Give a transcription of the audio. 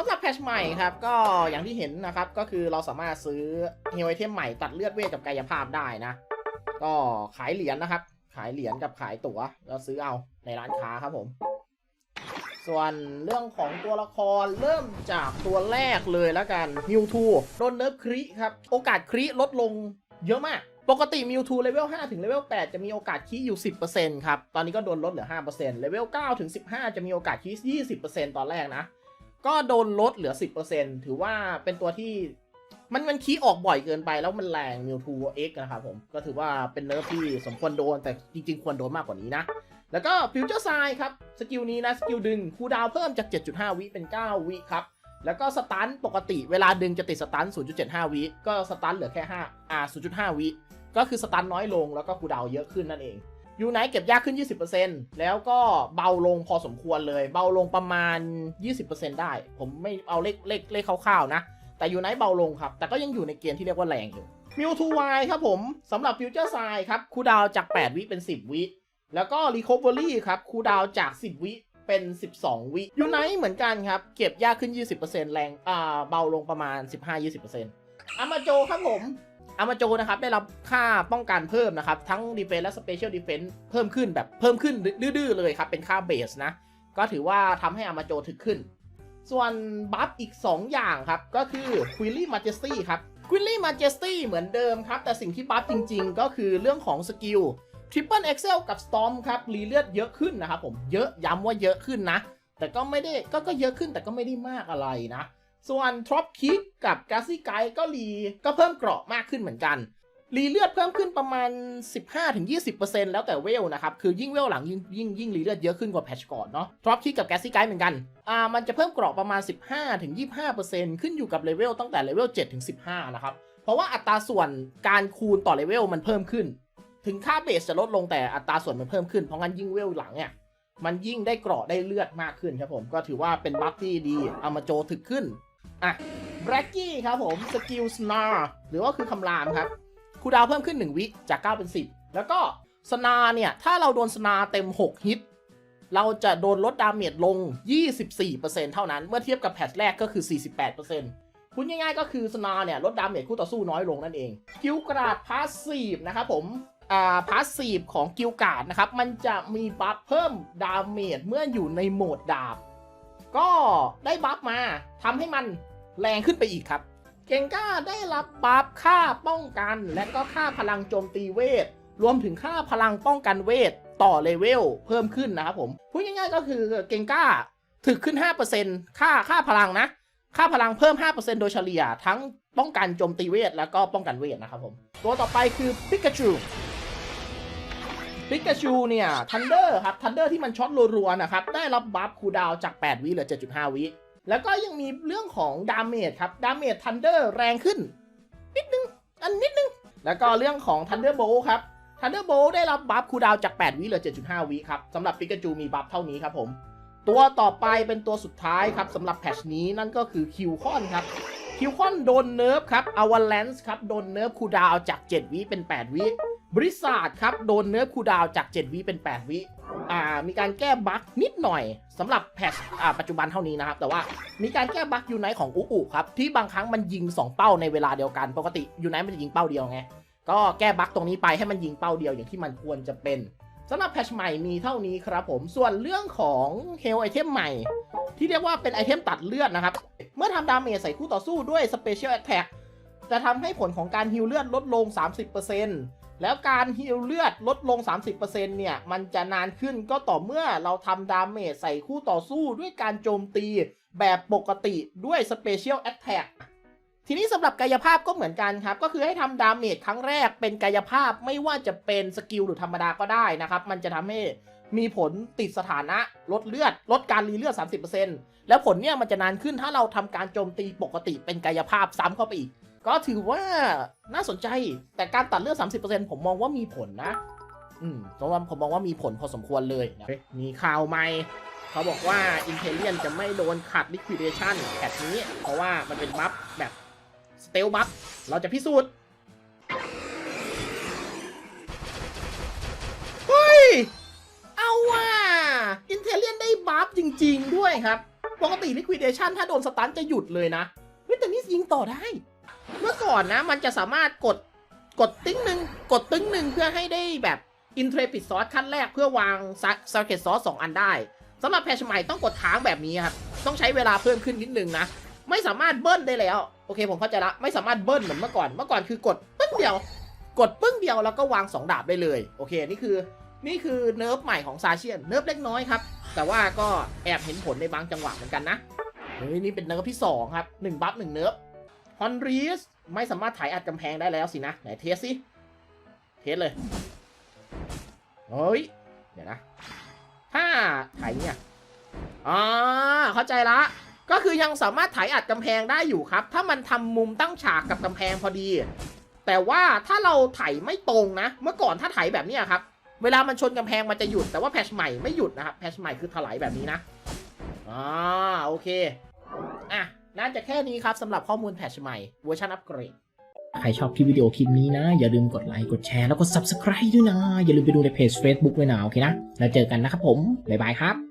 สำหรับแพชใหม่ครับ ก็อย่างที่เห็นนะครับ ก็คือเราสามารถซื้อเฮลไอเทมใหม่ตัดเลือดเวทกับกายภาพได้นะ ก็ขายเหรียญนะครับ ขายเหรียญกับขายตั๋วแล้วซื้อเอาในร้านค้าครับผม ส่วนเรื่องของตัวละครเริ่มจากตัวแรกเลยแล้วกันมิวทูโดนเนิร์ฟคริครับ โอกาสคริลดลงเยอะมากปกติมิวทูเลเวล5ถึงเลเวล8จะมีโอกาสคีอยู่ 10%ครับ ตอนนี้ก็โดนลดเหลือ 5%เลเวล9ถึง15 จะมีโอกาสคี20%ตอนแรกนะ ก็โดนลดเหลือ 10%ถือว่าเป็นตัวที่มันมันคีออกบ่อยเกินไปแล้วมันแรงมิวทูเอ็กนะครับผม ก็ถือว่าเป็นเนิร์ฟที่สมควรโดนแต่จริง ๆ ควรโดนมากกว่านี้นะ แล้วก็ฟิวเจอร์ไซครับ สกิลนี้นะ สกิลดึงคูดาวเพิ่มจาก 7.5 วิเป็น 9 วิครับ แล้วก็สตันปกติเวลาดึงจะติดสตัน 0.75 วิก็สตันเหลือแค่5อ่า0.5 วิก็คือสตันน้อยลงแล้วก็คูดาวเยอะขึ้นนั่นเอง ยูไนเก็บยากขึ้น 20%แล้วก็เบาลงพอสมควรเลย เบาลงประมาณ 20%ได้ ผมไม่เอาเลขเลขเลขคร่าวๆนะ แต่ยูไนเบาลงครับ แต่ก็ยังอยู่ในเกณฑ์ที่เรียกว่าแรงอยู่มิวทูวครับผมสำหรับฟิวเจอร์ไซครับคูดาวจาก 8 วิเป็น 10 วิ แล้วก็ Recovery ครับคูดาวจาก 10 วิเป็น 12 วิยูไนเหมือนกันครับ เก็บยากขึ้น 20%แรงอ่าเบาลงประมาณ 15-20%อามาโจครับผม อามาโจนะครับได้รับค่าป้องกันเพิ่มนะครับ ทั้ง Defense และ Special Defense เพิ่มขึ้นแบบเพิ่มขึ้นดื้อๆเลยครับ เป็นค่าเบสนะ ก็ถือว่าทำให้อามาโจถึกขึ้น ส่วนบัฟอีก 2 อย่างครับ ก็คือ q u i l l y Majesty ครับ q u i l l y Majesty เหมือนเดิมครับ แต่สิ่งที่บัฟจริงๆ ก็คือเรื่องของสกิล Triple Excel กับ Storm ครับรีเลือดเยอะขึ้นนะครับผมเยอะย้ำว่าเยอะขึ้นนะ แต่ก็ไม่ได้ก็ก็เยอะขึ้นแต่ก็ไม่ได้มากอะไรนะ ส่วน Drop Kick กับ g a s s y Guide ก็รีก็เพิ่มเกราะมากขึ้นเหมือนกัน รีเลือดเพิ่มขึ้นประมาณ 15-20%แล้วแต่เวลนะครับ คือยิ่งเวลหลังยิ่งยิ่งยิ่งรีเลือดเยอะขึ้นกว่าแพชก่อนเนาะ Drop Kick กับ g a s s y Guide เหมือนกันอ่ามันจะเพิ่มเกราะประมาณ 15-25%ขึ้นอยู่กับเลเวลตั้งแต่เลเวล7-15 นะครับ เพราะว่าอัตราส่วนการคูณต่อเลเวลมันเพิ่มขึ้น ถึงค่าเบสจะลดลงแต่อัตราส่วนมันเพิ่มขึ้นเพราะงั้นยิ่งเวลหลังเนี่ยมันยิ่งได้เกราะได้เลือดมากขึ้นครับผมก็ถือว่าเป็นบัฟที่ดีเอามาโจถึกขึ้น อะแบร็กกี้ครับผมสกิลสนาร์หรือว่าคือคำรามครับคูดาวเพิ่มขึ้น 1 วิจาก 9 เป็น 10 แล้วก็สนาเนี่ย ถ้าเราโดนสนาเต็ม 6 ฮิต เราจะโดนลดดาเมจลง 24%เท่านั้น เมื่อเทียบกับแพทแรกก็คือ 48%พูดง่ายๆก็คือสนาเนี่ยลดดาเมจคู่ต่อสู้น้อยลงนั่นเองกิลกราดพาสซีฟนะครับผมอ่าพาสซีฟของกิลการ์ดนะครับ มันจะมีบัฟเพิ่มดาเมจเมื่ออยู่ในโหมดดาบ ก็ได้บัฟมาทำให้มันแรงขึ้นไปอีกครับ เกงก้าได้รับบัฟค่าป้องกัน และก็ค่าพลังโจมตีเวท รวมถึงค่าพลังป้องกันเวทต่อเลเวลเพิ่มขึ้นนะครับผม พูดง่ายๆก็คือเกงก้าถึกขึ้น 5%ค่าค่าพลังนะ ค่าพลังเพิ่ม 5%โดยเฉลี่ยทั้งป้องกันโจมตีเวท แล้วก็ป้องกันเวทนะครับผม ตัวต่อไปคือปิกาจู ปิกาชูเนี่ยทันเดอร์ครับทันเดอร์ที่มันช็อตรัวๆนะครับ ได้รับบัฟคูดาวจาก 8 วิเหลือ 7.5 วิแล้วก็ยังมีเรื่องของดาเมจครับดาเมจทันเดอร์แรงขึ้น นิดนึง อันนิดนึง แล้วก็เรื่องของทันเดอร์โบครับทันเดอร์โบได้รับบัฟคูดาวจาก 8 วิเหลือ 7.5 วิครับสำหรับปิกาจูมีบัฟเท่านี้ครับผม ตัวต่อไปเป็นตัวสุดท้ายครับสำหรับแพทชนี้นั่นก็คือคิวคอนครับคิวคอนโดนเนิร์ฟครับอวาแลนซ์ครับโดนเนิร์ฟคูดาวจาก 7 วิเป็น 8 วิ บริษัทครับ โดนเนิร์ฟคูดาวจาก 7 วิเป็น 8 วิอ่ามีการแก้บั๊กนิดหน่อยสำหรับแพทชอ่าปัจจุบันเท่านี้นะครับ แต่ว่ามีการแก้บั๊กยูไนของอุอุครับ ที่บางครั้งมันยิง 2 เป้าในเวลาเดียวกัน ปกติยูไนมันจะยิงเป้าเดียวไง ก็แก้บั๊กตรงนี้ไปให้มันยิงเป้าเดียวอย่างที่มันควรจะเป็นสำหรับแพทชใหม่มีเท่านี้ครับผมส่วนเรื่องของเฮลไอเทมใหม่ ที่เรียกว่าเป็นไอเทมตัดเลือดนะครับ เมื่อทำดาเมจใส่คู่ต่อสู้ด้วย Special Attack จะทำให้ผลของการฮิลเลือดลดลง 30% แล้วการฮิลเลือดลดลง 30%เนี่ย มันจะนานขึ้นก็ต่อเมื่อเราทำดาเมจใส่คู่ต่อสู้ด้วยการโจมตีแบบปกติด้วย Special Attack ทีนี้สำหรับกายภาพก็เหมือนกันครับ ก็คือให้ทำดาเมจครั้งแรกเป็นกายภาพไม่ว่าจะเป็นสกิลหรือธรรมดาก็ได้นะครับ มันจะทำให้มีผลติดสถานะลดเลือด ลดการรีเลือด 30%แล้วผลเนี่ยมันจะนานขึ้นถ้าเราทำการโจมตีปกติเป็นกายภาพซ้ำเข้าไปอีก ก็ถือว่าน่าสนใจแต่การตัดเลือด 30%ผมมองว่ามีผลนะ อืมเพราะว่าผมมองว่ามีผลพอสมควรเลยนะมีข่าวใหม่เขาบอกว่า i n t e l l i o n จะไม่โดนขัด liquidation แพทนี้ เพราะว่ามันเป็นบัฟแบบสเตลบัฟเราจะพิสูจน์เฮ้ย เอาว่าอินเทเลียนได้บัฟจริง ๆ ด้วยครับ ปกติ liquidation ถ้าโดนสตันจะหยุดเลยนะเฮ้ยแต่นี่ยิงต่อได้ เมื่อก่อนนะ มันจะสามารถกดกดติ้งหนึ่งกดตึ้งหนึ่งเพื่อให้ได้แบบ intrepid sauce ขั้นแรกเพื่อวาง circuit sauce สองอันได้สำหรับแพชใหม่ต้องกดค้างแบบนี้ครับ ต้องใช้เวลาเพิ่มขึ้นนิดนึงนะ ไม่สามารถเบิ้ลได้แล้ว โอเคผมเข้าใจละ ไม่สามารถเบิ้ลเหมือนเมื่อก่อน เมื่อก่อนคือกดปึ้งเดียว กดปึ้งเดียวแล้วก็วาง 2 ดาบได้เลย โอเค นี่คือ นี่คือเนิร์ฟใหม่ของซาเชียน เนิร์ฟเล็กน้อยครับ แต่ว่าก็แอบเห็นผลในบางจังหวะเหมือนกันนะ เฮ้ย นี่เป็นเนิร์ฟที่ 2 ครับ1บัฟ1เนิร์ฟ ฮอนรีสไม่สามารถถ่ายอัดกำแพงได้แล้วสินะ ไหนเทสสิเทสเลยเฮ้ย เดี๋ยวนะ ถ้าถ่ายเนี่ยอ่าเข้าใจละ ก็คือยังสามารถถ่ายอัดกำแพงได้อยู่ครับ ถ้ามันทำมุมตั้งฉากกับกำแพงพอดี แต่ว่าถ้าเราไถไม่ตรงนะ เมื่อก่อนถ้าไถแบบเนี้ยครับ เวลามันชนกำแพงมันจะหยุด แต่ว่าแพชใหม่ไม่หยุดนะครับ แพชใหม่คือถลายแบบนี้นะ อ่าโอเค อะ น่าจะแค่นี้ครับสำหรับข้อมูลแพทชใหม่เวอร์ชันอัปเกรด ใครชอบคลิปวิดีโอคลิปนี้นะ อย่าลืมกดไลค์กดแชร์แล้วก็ Subscribe ด้วยนะ อย่าลืมไปดูในเพจ Facebook ด้วยนะโอเคนะ แล้วเจอกันนะครับผม บ๊ายบายครับ